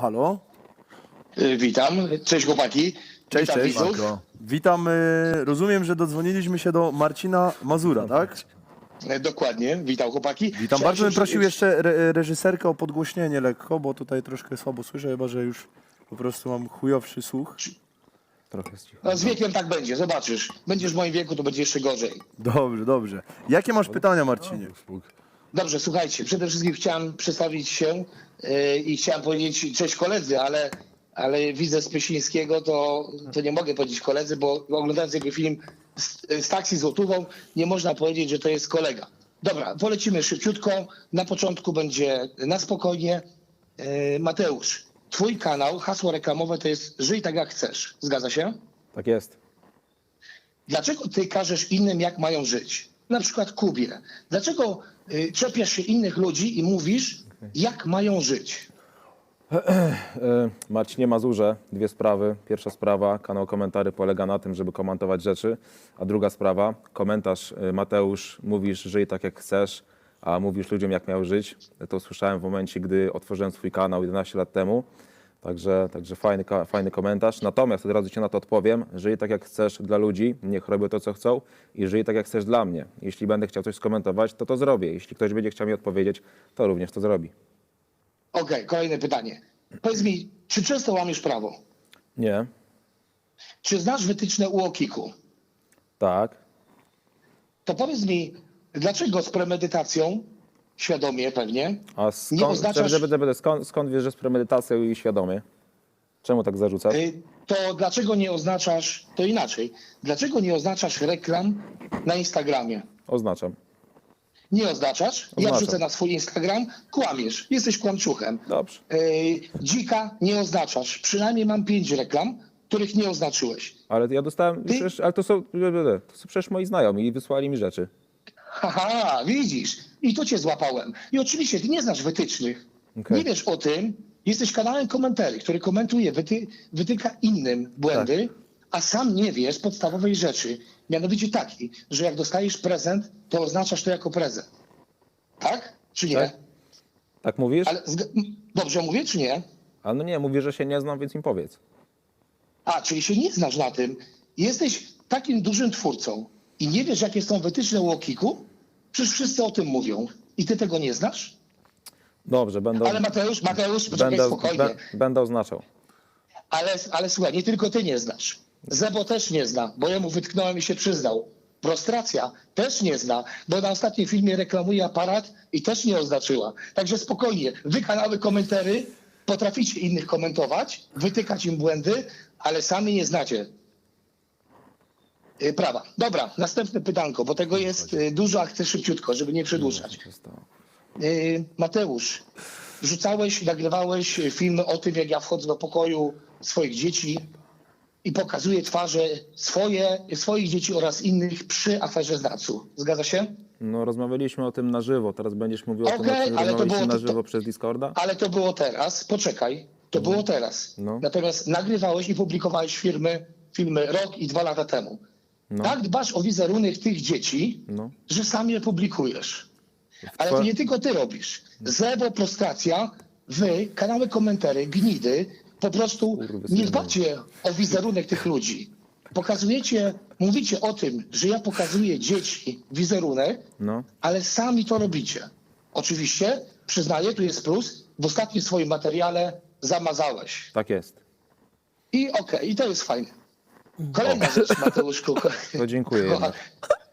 Halo? Y, Witam, cześć chłopaki. Cześć, Witam cześć. widzów. Marko. Witam, y, rozumiem, że dodzwoniliśmy się do Marcina Mazura, tak? E, Dokładnie, witam chłopaki. Witam. Bardzo bym prosił jeszcze re reżyserkę o podgłośnienie lekko, bo tutaj troszkę słabo słyszę, chyba że już po prostu mam chujowszy słuch. Trochę cicho. No, z wiekiem tak będzie, zobaczysz. Będziesz w moim wieku, to będzie jeszcze gorzej. Dobrze, dobrze. Jakie masz pytania, Marcinie? Dobrze, słuchajcie, przede wszystkim chciałem przedstawić się y, i chciałem powiedzieć cześć koledzy, ale, ale widzę Spysińskiego, to, to nie mogę powiedzieć koledzy, bo oglądając jego film z, z taksi złotówą, nie można powiedzieć, że to jest kolega. Dobra, polecimy szybciutko. Na początku będzie na spokojnie. Y, Mateusz, twój kanał, hasło reklamowe to jest żyj tak jak chcesz. Zgadza się? Tak jest. Dlaczego ty każesz innym, jak mają żyć? Na przykład Kubie. Dlaczego y, czepiasz się innych ludzi i mówisz, jak mają żyć? E, Marcinie Mazurze, dwie sprawy. Pierwsza sprawa, kanał Komentary polega na tym, żeby komentować rzeczy, a druga sprawa, komentarz e, Mateusz, mówisz żyj tak jak chcesz, a mówisz ludziom jak miał żyć. To słyszałem w momencie, gdy otworzyłem swój kanał 11 lat temu. Także, także fajny, fajny komentarz. Natomiast od razu Ci na to odpowiem. Żyj tak jak chcesz dla ludzi, niech robią to, co chcą i żyj tak jak chcesz dla mnie. Jeśli będę chciał coś skomentować, to to zrobię. Jeśli ktoś będzie chciał mi odpowiedzieć, to również to zrobi. Okej, kolejne pytanie. Powiedz mi, czy często łamiesz prawo? Nie. Czy znasz wytyczne UOKiK-u? Tak. To powiedz mi, dlaczego z premedytacją, świadomie pewnie, A skąd, oznaczasz- żeby, żeby, skąd, skąd wiesz, że z premedytacją i świadomie? Czemu tak zarzucasz? y, to dlaczego nie oznaczasz, to inaczej, dlaczego nie oznaczasz reklam na Instagramie? Oznaczam. Nie oznaczasz? Ja Oznaczam. wrzucę na swój Instagram, kłamiesz, jesteś kłamczuchem. Dobrze. Yy, dzika nie oznaczasz. Przynajmniej mam pięć reklam, których nie oznaczyłeś. Ale ja dostałem, Ty- przecież, ale to są, to są przecież moi znajomi i wysłali mi rzeczy. Haha, widzisz. I to cię złapałem. I oczywiście ty nie znasz wytycznych. Okej. Nie wiesz o tym. Jesteś kanałem komentarzy, który komentuje, wyty, wytyka innym błędy, a sam nie wiesz podstawowej rzeczy. Mianowicie takiej, że jak dostajesz prezent, to oznaczasz to jako prezent. Tak? Czy nie? Tak. Tak mówisz? Ale dobrze mówię, czy nie? Ale no nie, mówisz, że się nie znam, więc im powiedz. A, czyli się nie znasz na tym. Jesteś takim dużym twórcą i nie wiesz, jakie są wytyczne Łokiku? Przecież wszyscy o tym mówią. I ty tego nie znasz? Dobrze, będę, Ale Mateusz, Mateusz, poczekaj będę, spokojnie. bę- będę oznaczał. Ale, ale słuchaj, nie tylko ty nie znasz. Zebo też nie zna, bo jemu wytknąłem i się przyznał. Prostracja też nie zna, bo na ostatnim filmie reklamuje aparat i też nie oznaczyła. Także spokojnie, wy kanały komentary potraficie innych komentować, wytykać im błędy, ale sami nie znacie prawa. Dobra, następne pytanko, bo tego jest y, dużo, a chcę szybciutko, żeby nie przedłużać. Y, Mateusz, wrzucałeś, nagrywałeś filmy o tym, jak ja wchodzę do pokoju swoich dzieci i pokazuję twarze swoje, swoich dzieci oraz innych przy aferze Znacu. Zgadza się? No rozmawialiśmy o tym na żywo, teraz będziesz mówił o tym, Okej, o czym ale to było- na to- żywo przez Discorda? Ale to było teraz. Poczekaj, to było teraz. No. Natomiast nagrywałeś i publikowałeś filmy, filmy rok i dwa lata temu. No. Tak dbasz o wizerunek tych dzieci, No. że sam je publikujesz. Ale to nie tylko ty robisz. Zebo, prostracja, wy, kanały komentary, gnidy, po prostu nie dbacie o wizerunek tych ludzi. Pokazujecie, mówicie o tym, że ja pokazuję dzieci wizerunek, No. ale sami to robicie. Oczywiście, przyznaję, tu jest plus, w ostatnim swoim materiale zamazałeś. Tak jest. I okej, i to jest fajne. Kolejna rzecz, Mateuszku. To dziękuję jednak.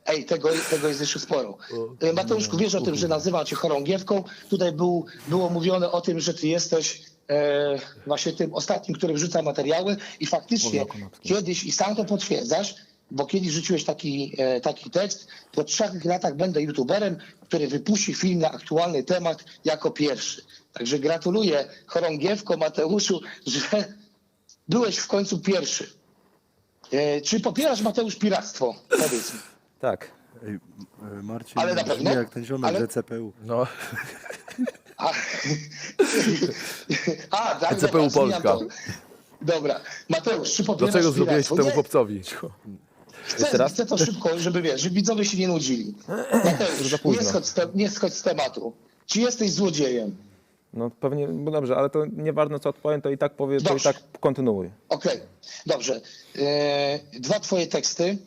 Ej, tego, tego jest jeszcze sporo. E, Mateuszku, wiesz o tym, że nazywam cię chorągiewką. Tutaj był, było mówione o tym, że ty jesteś e, właśnie tym ostatnim, który wrzuca materiały i faktycznie kiedyś, i sam to potwierdzasz, bo kiedyś rzuciłeś taki, e, taki tekst, po trzech latach będę youtuberem, który wypuści film na aktualny temat jako pierwszy. Także gratuluję chorągiewko Mateuszu, że byłeś w końcu pierwszy. E, czy popierasz Mateusz piractwo? Powiedz mi. Tak. Ej, y, Marcin, Ale na brzmi pewno? jak ten ziomek Ale- z ECPU. No, A, A tak, CPU dobra, zmieniam Polska. to. Dobra. Mateusz, czy popierasz dlaczego zrobiłeś piractwo? temu Nie, chłopcowi? Chcę, raz? chcę to szybko, żeby wiesz, żeby widzowie się nie nudzili. za Mateusz, późno. nie schodź, z te, nie schodź z tematu. Czy jesteś złodziejem? No pewnie, no dobrze, ale to nieważne co odpowiem, to i tak powie, to i tak kontynuuj. Okej, dobrze. E, dwa twoje teksty.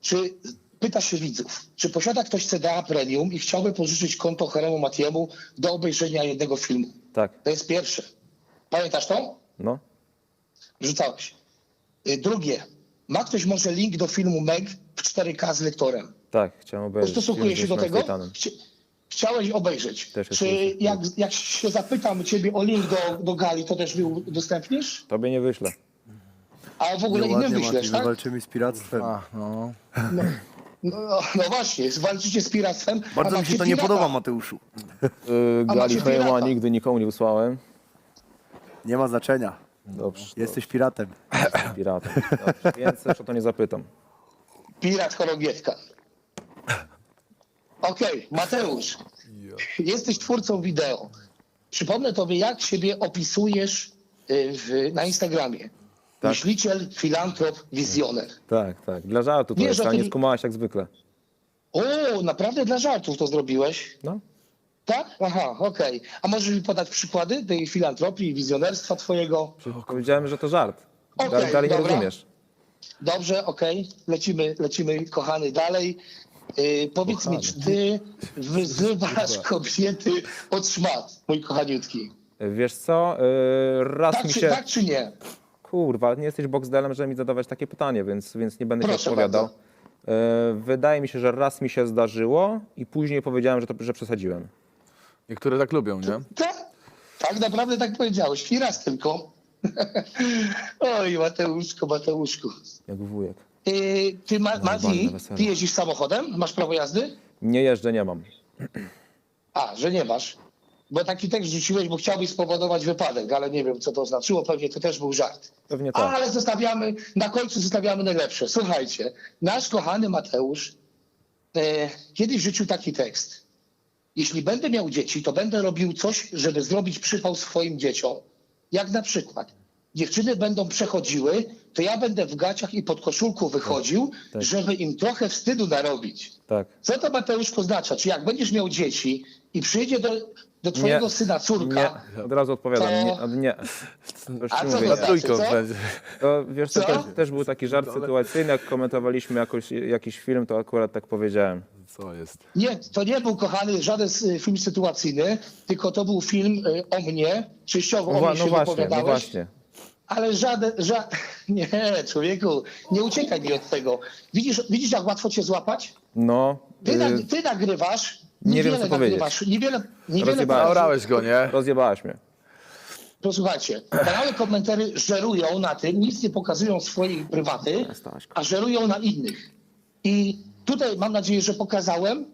Czy pytasz się widzów, czy posiada ktoś CDA Premium i chciałby pożyczyć konto Heremu Matiemu do obejrzenia jednego filmu? Tak, To jest pierwsze. Pamiętasz to? no. Rzucałeś. E, drugie. Ma ktoś może link do filmu Meg w 4K z lektorem? Tak, chciałem obejrzeć. Ustosunkuje się do tego? Chci- Chciałeś obejrzeć. Też Czy jak, jak się zapytam ciebie o link do, do gali, to też mi udostępnisz? Tobie nie wyślę. A w ogóle innym wyślesz, Mati, tak? walczymy z piractwem. A, no. No, no, no właśnie, walczycie z piractwem. a Bardzo mi się to nie pirata. podoba, Mateuszu. Yy, A Gali macie Fejma pirata. nigdy nikomu nie wysłałem. Nie ma znaczenia. Dobrze, Jesteś piratem. to piratem. Dobrze, Więcej o to nie zapytam. Pirat chorągiewka. Okej, Mateusz. Jesteś twórcą wideo. Przypomnę tobie, jak siebie opisujesz y, w, na Instagramie. Tak. Myśliciel, filantrop, wizjoner. Tak, tak. Dla żartu to Wiesz, jest, ale nie skumałaś jak zwykle. O, naprawdę dla żartów to zrobiłeś? No. Tak? Aha, okej. A możesz mi podać przykłady tej filantropii wizjonerstwa twojego? Powiedziałem, że to żart. Gali, Gali nie dobra. rozumiesz. Dobrze, okej. Lecimy, lecimy, kochany, dalej. Yy, powiedz mi, czy ty wyzywasz kobiety od szmat, mój kochaniutki? Wiesz co, yy, raz Tak mi czy, się... tak czy nie? Kurwa, nie jesteś boxdelem, żeby mi zadawać takie pytanie, więc, więc nie będę ci Proszę odpowiadał. bardzo. Yy, Wydaje mi się, że raz mi się zdarzyło i później powiedziałem, że, to, że przesadziłem. Niektóre tak lubią, nie? Tak? Tak naprawdę tak powiedziałeś. I raz tylko. Oj, Mateuszko, Mateuszku. Jak wujek. Yy, ty, Ma- wesele. ty jeździsz samochodem? Masz prawo jazdy? Nie jeżdżę, nie mam. A, że nie masz. Bo taki tekst rzuciłeś, bo chciałbyś spowodować wypadek, ale nie wiem, co to znaczyło. Pewnie to też był żart. Pewnie tak. Ale zostawiamy, na końcu zostawiamy najlepsze. Słuchajcie, nasz kochany Mateusz e, kiedyś rzucił taki tekst. Jeśli będę miał dzieci, to będę robił coś, żeby zrobić przypał swoim dzieciom. Jak na przykład dziewczyny będą przechodziły, to ja będę w gaciach i pod koszulką wychodził, tak. żeby im trochę wstydu narobić. Tak. Co to Mateuszko oznacza? Czy jak będziesz miał dzieci i przyjdzie do, do twojego Nie. syna córka, Nie, od razu odpowiadam. To- Nie, nie. A co mówię, to znaczy? Trójką co? będzie. To wiesz, co, Co? też, też był taki żart sytuacyjny, jak komentowaliśmy jakoś, jakiś film, to akurat tak powiedziałem. Co jest? Nie, to nie był kochany żaden film sytuacyjny, tylko to był film y, o mnie, częściowo No, o mnie no się właśnie, no właśnie. Ale żaden, ża... nie, człowieku, nie uciekaj mi od tego. Widzisz, widzisz jak łatwo cię złapać? No, Ty, y, nag, ty nagrywasz, nie wiem, niewiele co powiedzieć. nagrywasz, niewiele, niewiele Rozjebałeś. Orałeś go, nie? rozjebałaś mnie. Posłuchajcie, kanały komentary żerują na tym, nic nie pokazują swojej prywaty, a żerują na innych. I tutaj mam nadzieję, że pokazałem,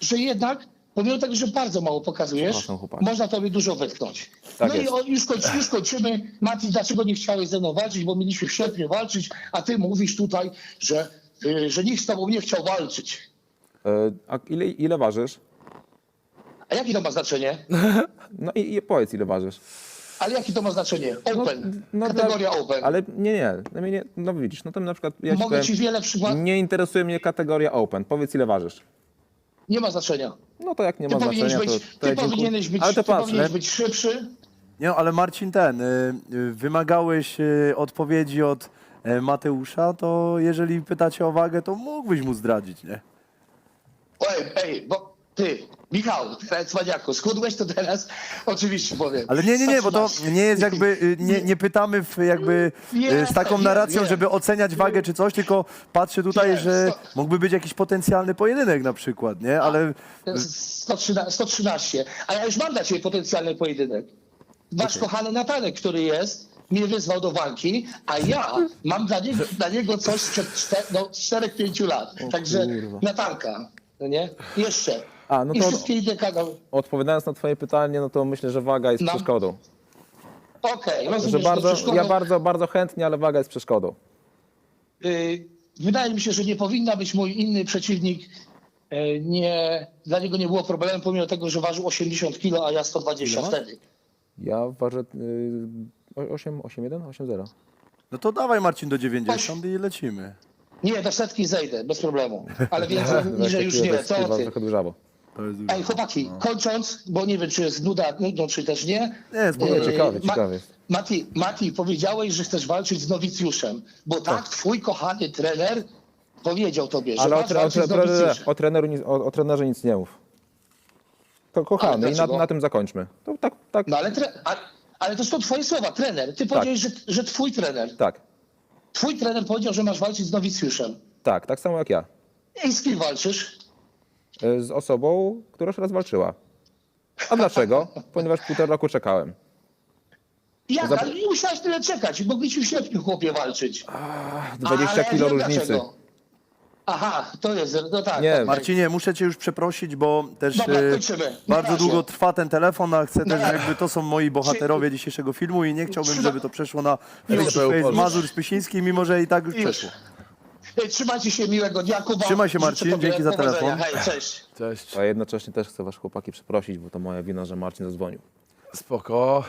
że jednak, pomimo tego, że bardzo mało pokazujesz, można tobie dużo wytknąć. Tak no i jest. o, już, kończy, już kończymy. Mati, dlaczego nie chciałeś ze mną walczyć, bo mieliśmy w sierpniu walczyć, a ty mówisz tutaj, że, y, że nikt z tobą nie chciał walczyć. Y, A ile, ile ważysz? A jakie to ma znaczenie? No i, i powiedz, ile ważysz. Ale jakie to ma znaczenie? Open. no Kategoria tak, open. Ale nie, nie, no, nie, no widzisz, no to na przykład ja ci Mogę powiem, ci wiele przykładów. nie interesuje mnie kategoria open. Powiedz, ile ważysz. Nie ma znaczenia. No to jak nie Ty ma powinieneś znaczenia, być, to, to ty powinieneś być, Ale to ty patrz, powinieneś nie? być szybszy. Nie, no, ale Marcin ten, y, y, wymagałeś y, odpowiedzi od y, Mateusza, to jeżeli pytacie o wagę, to mógłbyś mu zdradzić, nie? Ej, ej, bo ty, Michał, teraz cwaniaku, schudłeś to teraz? Oczywiście powiem. Ale nie, nie, nie, bo to 113. nie jest jakby, y, nie, nie pytamy w jakby Nie, y, z taką nie, narracją, nie. żeby oceniać wagę czy coś, tylko patrzę tutaj, Nie, że sto- mógłby być jakiś potencjalny pojedynek na przykład, nie? Ale 113, 113. A ja już mam dla ciebie potencjalny pojedynek. Wasz kochany Natanek, który jest, mnie wyzwał do walki, a ja mam dla niego, dla niego coś sprzed czter, no, 4-5 lat. Także kurwa. Natanka, no nie? Jeszcze. A, no I to-. Odpowiadając na twoje pytanie, no to myślę, że waga jest No. przeszkodą. Okej, rozumiem, że bardzo, przeszkodą- ja bardzo, bardzo chętnie, ale waga jest przeszkodą. Y, Wydaje mi się, że nie powinna być mój inny przeciwnik. y, Nie, dla niego nie było problemu, pomimo tego, że ważył 80 kg, a ja 120 Ile wtedy. Ja ważę y, 8, 8, 1, 8, 0. no to dawaj Marcin do 90 i lecimy. Nie, do setki zejdę, bez problemu. Ale więcej niżej już nie. Co ty? Trochę dłużawo. Jest. Ej, chłopaki, No. kończąc, bo nie wiem, czy jest nuda, nudno, czy też nie. Nie, spokojnie. Yy, ciekawe, Ma- ciekawe jest. Mati, Mati, powiedziałeś, że chcesz walczyć z nowicjuszem, bo tak, twój kochany trener powiedział tobie, że Ale o, tre, o, walczyć tre, z nowicjuszem. o, treneru, nic- o, o trenerze nic nie mów. To kochany i na, na tym zakończmy. To tak, tak, No ale, tre, a, ale to są twoje słowa, trener. Ty powiedziałeś, że, że twój trener, tak, twój trener powiedział, że masz walczyć z nowicjuszem. tak, tak samo jak ja. I z kim walczysz? Y, Z osobą, która już raz walczyła. A dlaczego? Ponieważ półtora roku czekałem. Jak? Zap- Ale nie musiałeś tyle czekać. Mogliśmy w sierpniu, chłopie, walczyć. 20 Ale kilo wiem różnicy. dlaczego. Aha, to jest, no tak. Nie, tak, Marcinie, muszę cię już przeprosić, bo też Dobra, e, kończymy. Na bardzo razie. długo trwa ten telefon, a chcę też, Na- jakby to są moi bohaterowie dzisiejszego filmu i nie chciałbym, żeby to przeszło na. Mazur Spysiński, mimo że i tak już Już. przeszło. Trzymajcie się, miłego dnia, Kuba. Trzymaj się, Życzę Marcin, tobie dzięki za powodzenia. telefon. Hej, cześć. Cześć. A jednocześnie też chcę was chłopaki przeprosić, bo to moja wina, że Marcin zadzwonił. Spoko.